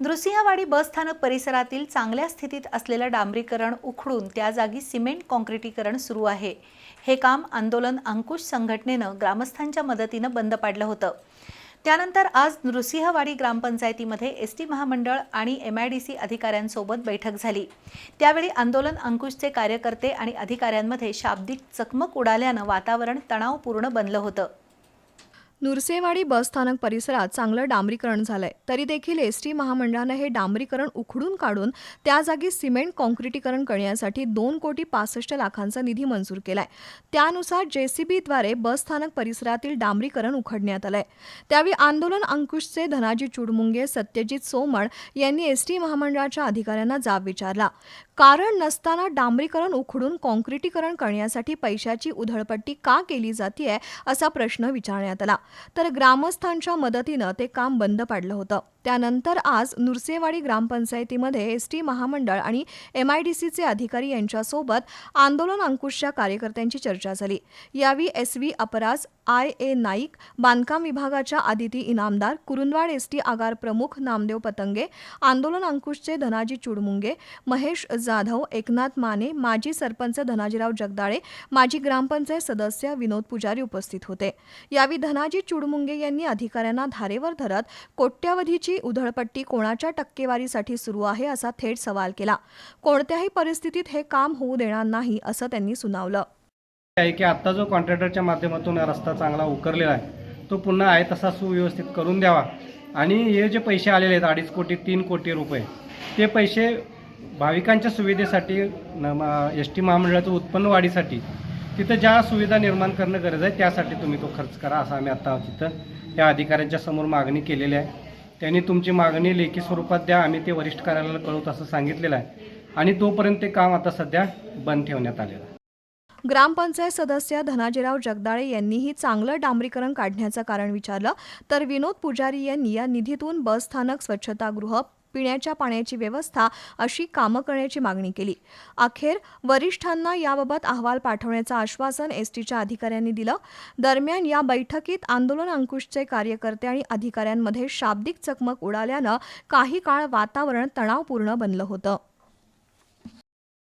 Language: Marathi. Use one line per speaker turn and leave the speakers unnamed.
नृसिंहवाडी बसस्थानक परिसरातील चांगल्या स्थितीत असलेलं डांबरीकरण उखडून त्या जागी सिमेंट कॉन्क्रिटीकरण सुरू आहे. हे काम आंदोलन अंकुश संघटनेनं ग्रामस्थांच्या मदतीनं बंद पाडलं होतं. त्यानंतर आज नृसिंहवाडी ग्रामपंचायतीमध्ये एस टी महामंडळ आणि एम आय डी सी अधिकाऱ्यांसोबत बैठक झाली. त्यावेळी आंदोलन अंकुशचे कार्यकर्ते आणि अधिकाऱ्यांमध्ये शाब्दिक चकमक उडाल्यानं वातावरण तणावपूर्ण बनलं होतं.
नुरसेवाडी बसस्थानक परिसरात चांगलं डांबरीकरण झालंय. तरी देखील एस टी महामंडळानं हे डांबरीकरण उखडून काढून त्या जागी सिमेंट कॉन्क्रिटीकरण करण्यासाठी दोन कोटी पासष्ट लाखांचा निधी मंजूर केलाय. त्यानुसार जेसीबीद्वारे बसस्थानक परिसरातील डांबरीकरण उखडण्यात आलंय. त्यावेळी आंदोलन अंकुशचे धनाजी चुडमुंगे सत्यजित सोमण यांनी एस टी महामंडळाच्या अधिकाऱ्यांना जाब विचारला. कारण नसताना डांबरीकरण उखडून कॉन्क्रिटीकरण करण्यासाठी पैशाची उधळपट्टी का केली जातीय असा प्रश्न विचारण्यात आला. तर ग्रामस्थांच्या मदतीनं ते काम बंद पाडलं होतं. त्यानंतर आज नुरसेवाडी ग्रामपंचायतीमध्ये एस टी महामंडळ आणि एम आय डी सीचे अधिकारी यांच्यासोबत आंदोलन अंकुशच्या कार्यकर्त्यांची चर्चा झाली. यावेळी S V Apraj I A Naik बांधकाम विभागाच्या आदिती इनामदार कुरुंदवाड एस टी आगार प्रमुख नामदेव पतंगे आंदोलन अंकुशचे धनाजी चुडमुंगे महेश जाधव एकनाथ माने माजी सरपंच धनाजीराव जगदाळे माजी ग्रामपंचायत सदस्य विनोद पुजारी उपस्थित होते. यावेळी धनाजी चुडमुंगे यांनी अधिकाऱ्यांना धारेवर धरत कोट्यावधीची उधळपट्टी कोणाच्या टक्केवारीसाठी सुरू आहे असा थेट सवाल केला. कोणत्याही परिस्थितीत हे काम होऊ देणार नाही असं त्यांनी सुनावलं.
आहे की आत्ता जो कॉन्ट्रॅक्टरच्या माध्यमातून रस्ता चांगला उकरलेला आहे तो पुन्हा आहे तसा सुव्यवस्थित करून द्यावा. आणि हे जे पैसे आलेले आहेत अडीच कोटी तीन कोटी रुपये ते पैसे भाविकांच्या सुविधेसाठी एस टी महामंडळाचं उत्पन्न वाढीसाठी तिथं ज्या सुविधा निर्माण करणं गरज आहे त्यासाठी तुम्ही तो खर्च करा असं आम्ही आता तिथं त्या अधिकाऱ्यांच्या समोर मागणी केलेली आहे. त्यांनी तुमची मागणी लेखी स्वरूपात द्या आम्ही ते वरिष्ठ कार्यालयाला कळवत असं सांगितलेलं आहे. आणि तोपर्यंत ते काम आता सध्या बंद ठेवण्यात आलेलं आहे.
ग्रामपंचायत सदस्य धनाजीराव जगदाळे यांनीही चांगलं डांबरीकरण काढण्याचं कारण विचारलं. तर विनोद पुजारी यांनी या निधीतून बसस्थानक स्वच्छतागृह पिण्याच्या पाण्याची व्यवस्था अशी कामं करण्याची मागणी केली. अखेर वरिष्ठांना याबाबत अहवाल पाठवण्याचं आश्वासन एस टीच्या अधिकाऱ्यांनी दिलं. दरम्यान या बैठकीत आंदोलन अंकुशचे कार्यकर्ते आणि अधिकाऱ्यांमध्ये शाब्दिक चकमक उडाल्यानं काही काळ वातावरण तणावपूर्ण बनलं होतं.